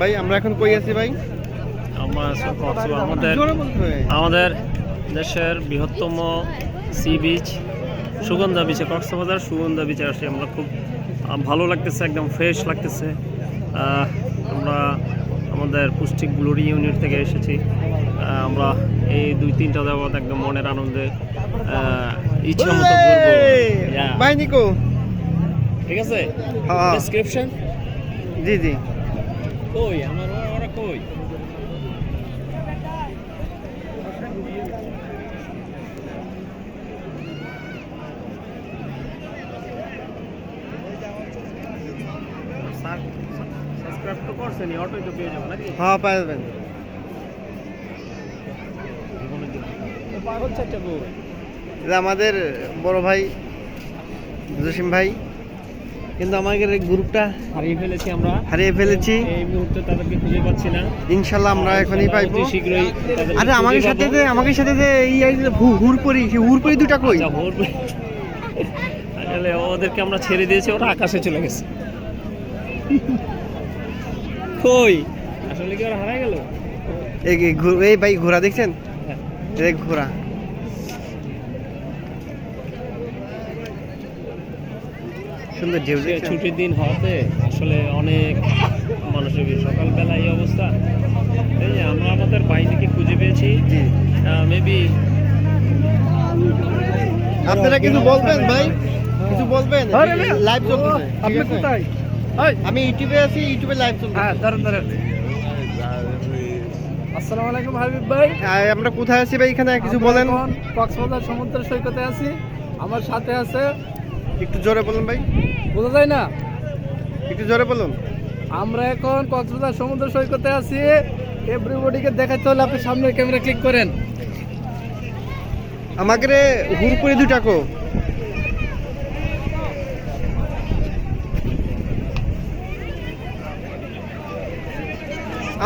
ভাই আমরা এখন কই আছি ভাই? আমরা কক্সবাজার। আমাদের। আমাদের দেশের বৃহত্তম সি বিচ সুগন্ধা বিচে কক্সবাজার সুগন্ধা বিচে আসি আমরা খুব ভালো লাগতেছে একদম ফ্রেশ লাগতেছে। আমরা আমাদের পুষ্টিক গ্লোরি ইউনিট থেকে এসেছি। আমরা এই দুই তিনটা যাবত একদম মনের আনন্দে ইচ্ছা মতো ঠিক আছে? হ্যাঁ। ডেসক্রিপশন জি জি। কই? আমার ওরা- কই? সাবস্ক্রাইব তো করছেন অটোই তো পেয়ে যাব নাকি? হ্যাঁ গো এটা আমাদের বড় ভাই জসিম ভাই। কিন্তু আমাদের এই গ্রুপটা হারিয়ে ফেলেছি আমরা। হারিয়ে ফেলেছি। এই মুহূর্তে তাদেরকে খুঁজে পাচ্ছি না। ইনশাল্লাহ আমরা এখনই পাইবো। শীঘ্রই আরে আমাদের সাথে। যে আমাদের সাথে যে এই হুরপুরি হুরপুরি দুটা কই? আচ্ছা, আসলে ওদেরকে আমরা ছেড়ে দিয়েছি ওরা আকাশে চলে গেছে। কই? আসলে কি ওরা হারাই গেল? এই এই এই ভাই ঘোড়া দেখছেন? হ্যাঁ। এই ঘোড়া। সুন্দর ঢেউ ছুটির দিন হওয়াতে আসলে অনেক মানুষের সকালবেলা এই অবস্থা। এই যে আমরা আমাদের বাইককে খুঁজে পেয়েছি। মেবি আপনারা কিছু বলবেন ভাই? কিছু বলবেন। লাইভ চলতেছে আপনি কোথায়? আমি ইউটিউবে আছি ইউটিউবে লাইভ চলতেছে হ্যাঁ দাঁড়ান দাঁড়ান আসসালামু আলাইকুম হাবিব ভাই। আমরা কোথায় আছি ভাই? এখানে কিছু বলেন। কক্সবাজার সমুদ্র সৈকতে আছি। আমার সাথে আছে একটু জোরে বলুন ভাই। বোঝা যায় না? একটু জোরে বলুন। আমরা এখন কক্সবাজার সমুদ্র সৈকতে আছি। এভরিবডিকে দেখাতে হলে আপনি সামনের ক্যামেরা ক্লিক করেন। আমাকে রে হুরপুরি দুটা কো।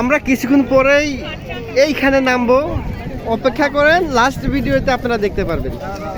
আমরা কিছুক্ষণ পরেই এইখানে নামবো। অপেক্ষা করেন লাস্ট ভিডিওতে আপনারা দেখতে পারবেন।